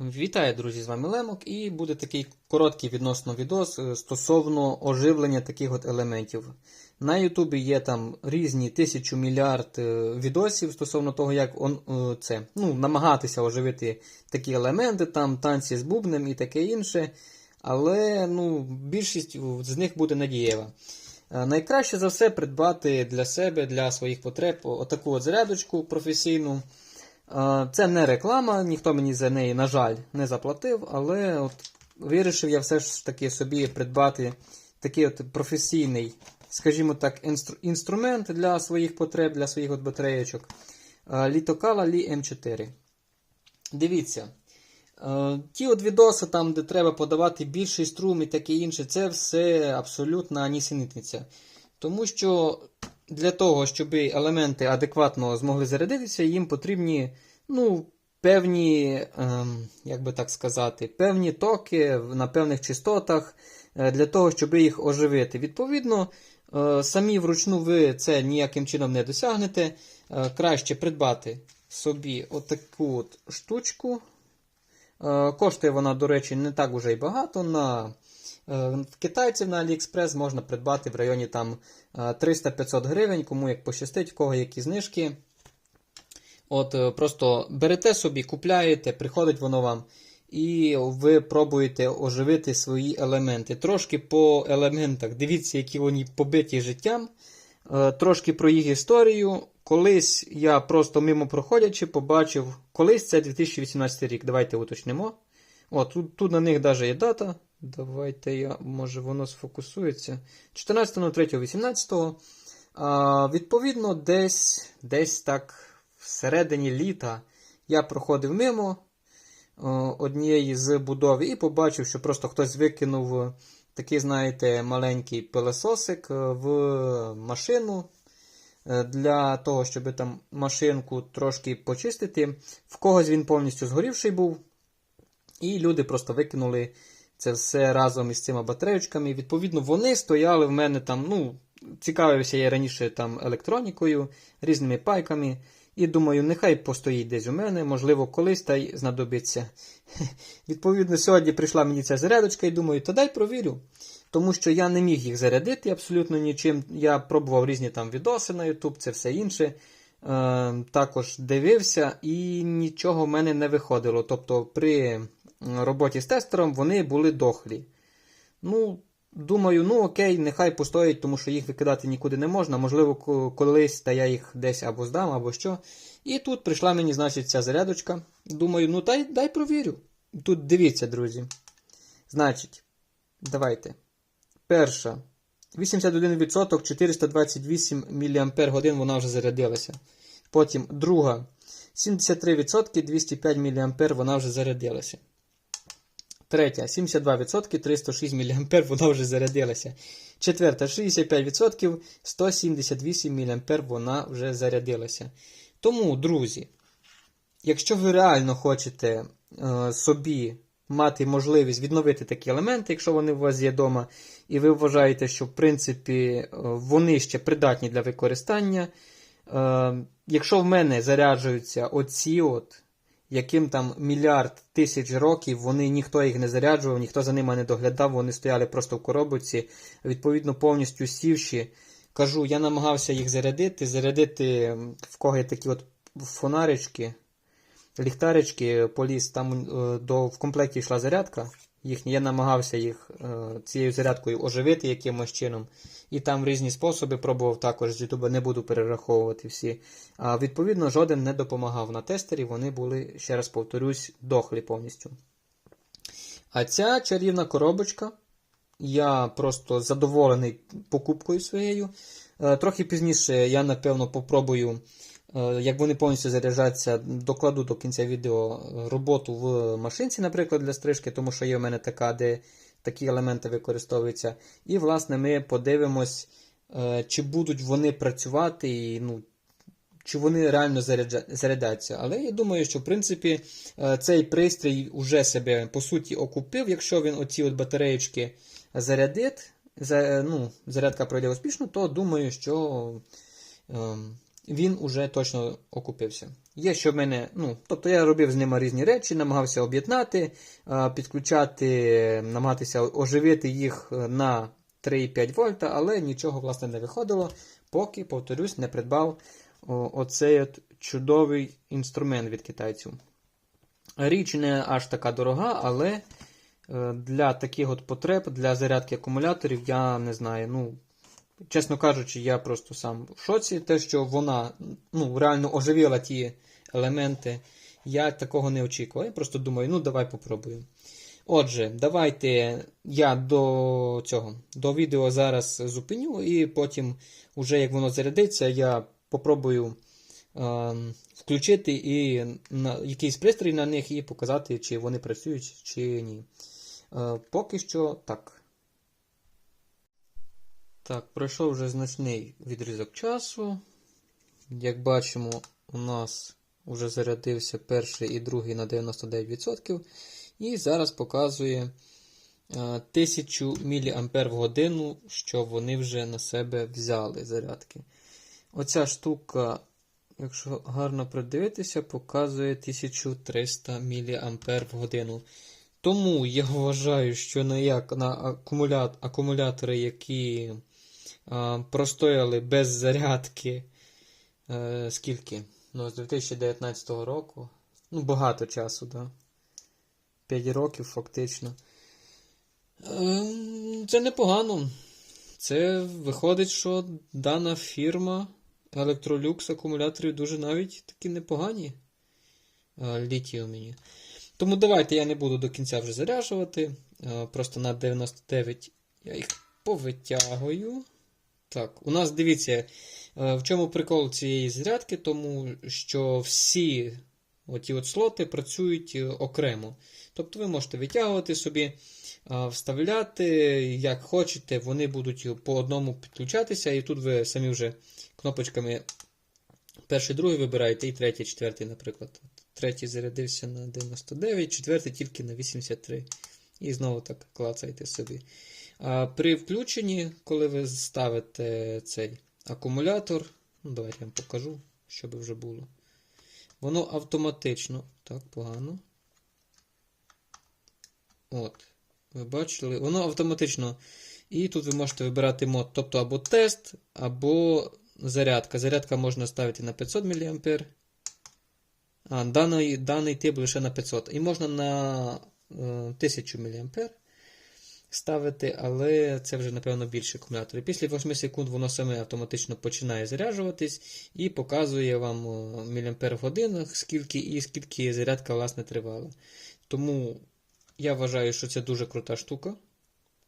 Вітаю, друзі, з вами Лемок, і буде такий короткий відносно відос е, стосовно оживлення таких от елементів. На Ютубі є там різні тисячу мільярд е, відосів стосовно того, як он, е, це ну, намагатися оживити такі елементи, там танці з бубнем і таке інше. Але ну, більшість з них буде надієва. Найкраще за все придбати для себе, для своїх потреб отаку от зарядочку професійну. Це не реклама, ніхто мені за неї, на жаль, не заплатив, але от вирішив я все ж таки собі придбати такий от професійний, скажімо так, інстру- інструмент для своїх потреб, для своїх от батареєчок. Літокала Лі М4. Дивіться. Ті от відоси, там, де треба подавати більший струм і таке інше, це все абсолютна нісенітниця. Тому що для того, щоб елементи адекватно змогли зарядитися, їм потрібні ну, певні, ем, як би так сказати, певні токи на певних частотах е, для того, щоб їх оживити. Відповідно, е, самі вручну ви це ніяким чином не досягнете. Е, Краще придбати собі отаку от штучку. Е, Коштує вона, до речі, не так уже й багато. На, китайців на AliExpress можна придбати в районі там е, 300-500 гривень, кому як пощастить, в кого які знижки. От е, Просто берете собі, купляєте, приходить воно вам, і ви пробуєте оживити свої елементи. Трошки по елементах. Дивіться, які вони побиті життям. Е, Трошки про їх історію. Колись я просто мимо проходячи побачив, колись це 2018 рік. Давайте уточнимо. О, тут, тут на них навіть є дата. Давайте я, може, воно сфокусується. 14.03.18. А, відповідно, десь, десь так всередині літа я проходив мимо однієї з будов і побачив, що просто хтось викинув такий, знаєте, маленький пилососик е, в машину е, для того, щоб там машинку трошки почистити. В когось він повністю згорівший був. І люди просто викинули це все разом із цими батареючками. Відповідно, вони стояли в мене там, ну, цікавився я раніше там електронікою, різними пайками. І думаю, нехай постоїть десь у мене, можливо, колись та й знадобиться. Відповідно, сьогодні прийшла мені ця зарядочка і думаю, та дай провірю. Тому що я не міг їх зарядити абсолютно нічим. Я пробував різні там відоси на YouTube, це все інше. Е, також дивився і нічого в мене не виходило. Тобто при роботі з тестером вони були дохлі. Ну, думаю, ну окей, нехай постоять, тому що їх викидати нікуди не можна. Можливо, колись та я їх десь або здам, або що. І тут прийшла мені, значить, ця зарядочка. Думаю, ну дай, дай провірю. Тут дивіться, друзі. Значить, давайте. Перша. 81% 428 мАч вона вже зарядилася. Потім друга. 73% 205 мА вона вже зарядилася. Третя 72% 306 мА вона вже зарядилася. Четверта 65% 178 мА вона вже зарядилася. Тому, друзі, якщо ви реально хочете е, собі мати можливість відновити такі елементи, якщо вони у вас є вдома, і ви вважаєте, що в принципі е, вони ще придатні для використання. Е, якщо в мене заряджуються оці от, яким там мільярд тисяч років, вони ніхто їх не заряджував, ніхто за ними не доглядав, вони стояли просто в коробці, відповідно, повністю сівші. Кажу, я намагався їх зарядити, зарядити в кого є такі от фонарички, ліхтарички, поліз, там е, до, в комплекті йшла зарядка їхня. Я намагався їх е, цією зарядкою оживити якимось чином. І там різні способи пробував також з Ютуба, не буду перераховувати всі. А відповідно, жоден не допомагав на тестері, вони були, ще раз повторюсь, дохлі повністю. А ця чарівна коробочка, я просто задоволений покупкою своєю. Е, Трохи пізніше я, напевно, попробую, як вони повністю заряджаться, докладу до кінця відео е, роботу в машинці, наприклад, для стрижки, тому що є в мене така, де такі елементи використовуються. І, власне, ми подивимось, е, чи будуть вони працювати, і, ну, чи вони реально зарядяться. Але я думаю, що в принципі е, цей пристрій уже себе по суті окупив, якщо він оці от батареєчки зарядить, за, ну, зарядка пройде успішно, то думаю, що ем, він уже точно окупився. Є, що в мене, ну, тобто я робив з ними різні речі, намагався об'єднати, е, підключати, намагатися оживити їх на 3,5 вольта, але нічого власне не виходило, поки, повторюсь, не придбав оцей от чудовий інструмент від китайців. Річ не аж така дорога, але е, для таких от потреб, для зарядки акумуляторів, я не знаю. ну, Чесно кажучи, я просто сам в шоці. Те, що вона ну, реально оживила ті елементи, я такого не очікував. Я просто думаю, ну давай попробуємо. Отже, давайте я до цього до відео зараз зупиню, і потім, уже як воно зарядиться, я попробую е, включити і на якийсь пристрій на них і показати, чи вони працюють, чи ні. Е, поки що так. Так, пройшов вже значний відрізок часу. Як бачимо, у нас вже зарядився перший і другий на 99%. І зараз показує 1000 мАч в годину, що вони вже на себе взяли зарядки. Оця штука, якщо гарно придивитися, показує 1300 мА в годину. Тому я вважаю, що на, як, на акумулятори, які простояли без зарядки, скільки? Ну, з 2019 року. Ну, багато часу. Да? 5 років, фактично. Ем, це непогано. Це виходить, що дана фірма Electrolux акумуляторів дуже навіть такі непогані. Літіумені. Тому давайте я не буду до кінця вже заряджувати. Просто на 99 я їх повитягую. Так, у нас дивіться, в чому прикол цієї зарядки, тому що всі оті от слоти працюють окремо. Тобто ви можете витягувати собі, вставляти, як хочете, вони будуть по одному підключатися, і тут ви самі вже кнопочками перший, другий вибираєте, і третій, четвертий, наприклад. Третій зарядився на 99, четвертий тільки на 83. І знову так клацаєте собі. А При включенні, коли ви ставите цей акумулятор, ну давайте я вам покажу, щоб вже було. Воно автоматично. Так, погано. От. Ви бачили? Воно автоматично. І тут ви можете вибирати мод, тобто або тест, або зарядка. Зарядка можна ставити на 500 мА. А, даний даний тип лише на 500. І можна на е, 1000 мА ставити, але це вже, напевно, більше акумулятор. Після 8 секунд воно саме автоматично починає заряджуватись і показує вам міліампер в годинах, скільки і скільки зарядка власне тривала. Тому я вважаю, що це дуже крута штука.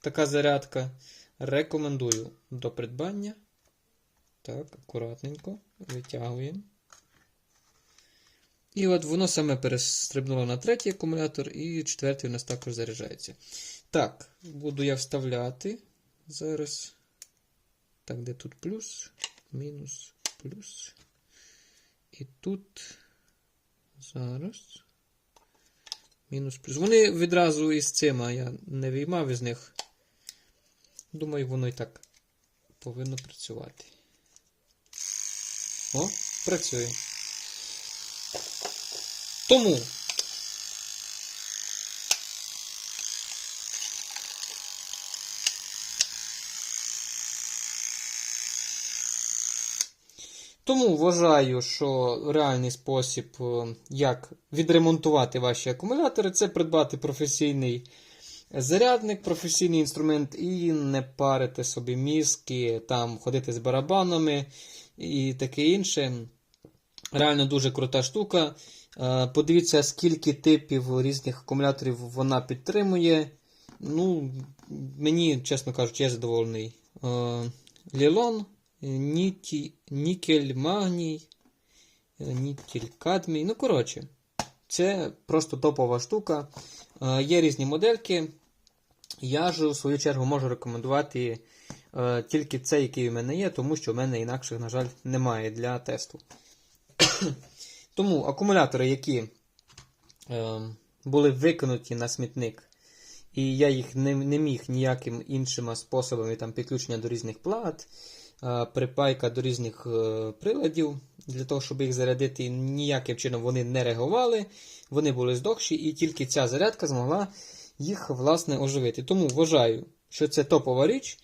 Така зарядка. Рекомендую до придбання. Так, акуратненько витягуємо. І от воно саме перестрибнуло на третій акумулятор, і четвертий у нас також заряджається. Так, буду я вставляти зараз. Так, де тут плюс, мінус, плюс. І тут зараз. Мінус плюс. Вони відразу із цим, а я не виймав із них. Думаю, воно і так повинно працювати. О, працює. Тому. Тому вважаю, що реальний спосіб, е, як відремонтувати ваші акумулятори, це придбати професійний зарядник, професійний інструмент і не парити собі мізки, там ходити з барабанами і таке інше. Реально дуже крута штука. Е, подивіться, скільки типів різних акумуляторів вона підтримує. Ну, Мені, чесно кажучи, я задоволений. Лілон, нікель, магній, нікель кадмій. Ну, коротше, це просто топова штука. Е, є різні модельки. Я ж, в свою чергу, можу рекомендувати е, тільки цей, який у мене є, тому що в мене інакших, на жаль, немає для тесту. Тому акумулятори, які е, були викинуті на смітник, і я їх не не міг ніяким іншими способами там, підключення до різних плат, е, припайка до різних е, приладів, для того, щоб їх зарядити, ніяким чином вони не реагували, вони були здохші, і тільки ця зарядка змогла їх власне оживити. Тому вважаю, що це топова річ.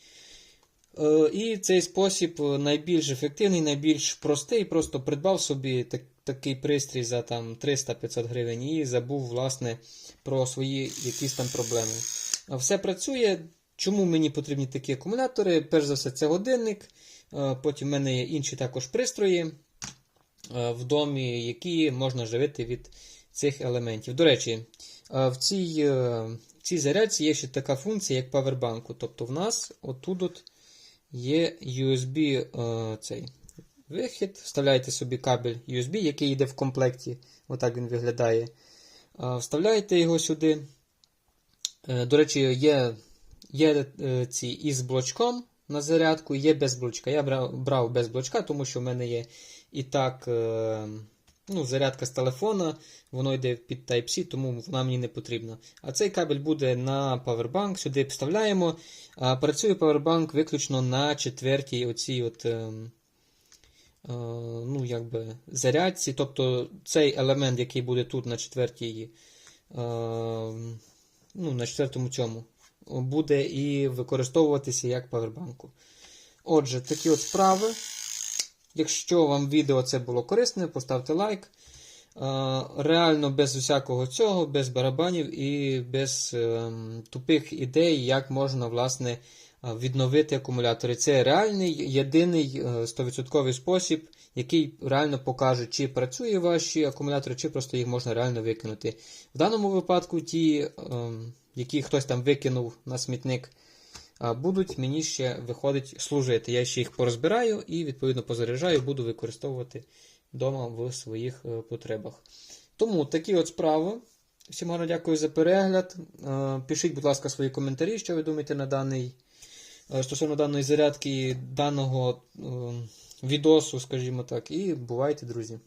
Е, І цей спосіб найбільш ефективний, найбільш простий. Просто придбав собі так, такий пристрій за там 300-500 гривень і забув власне про свої якісь там проблеми. Все працює. Чому мені потрібні такі акумулятори? Перш за все, це годинник. Е, Потім в мене є інші також пристрої е, в домі, які можна живити від цих елементів. До речі, е, в цій, в цій зарядці є ще така функція, як павербанку. Тобто в нас отут от є USB цей вихід. Вставляєте собі кабель USB, який йде в комплекті. Отак він виглядає. Вставляєте його сюди. До речі, є, є е, ці із блочком на зарядку, є без блочка. Я брав, без блочка, тому що в мене є і так е, ну, зарядка з телефона, воно йде під Type-C, тому вона мені не потрібна. А цей кабель буде на Powerbank, сюди вставляємо. А працює Powerbank виключно на четвертій оцій от, е, ну, якби, зарядці. Тобто цей елемент, який буде тут на четвертій, ну, на четвертому цьому, буде і використовуватися як павербанку. Отже, такі от справи. Якщо вам відео це було корисне, поставте лайк. Е, Реально без усякого цього, без барабанів і без ем, тупих ідей, як можна власне е, відновити акумулятори. Це реальний, єдиний е, 100% спосіб, який реально покаже, чи працює ваші акумулятори, чи просто їх можна реально викинути. В даному випадку ті, ем, які хтось там викинув на смітник, будуть мені ще виходить служити. Я ще їх порозбираю і, відповідно, позаряджаю, буду використовувати вдома в своїх е, потребах. Тому такі от справи. Всім гарно дякую за перегляд. Е, Пишіть, будь ласка, свої коментарі, що ви думаєте на даний, е, стосовно даної зарядки, даного е, відосу, скажімо так, і бувайте, друзі.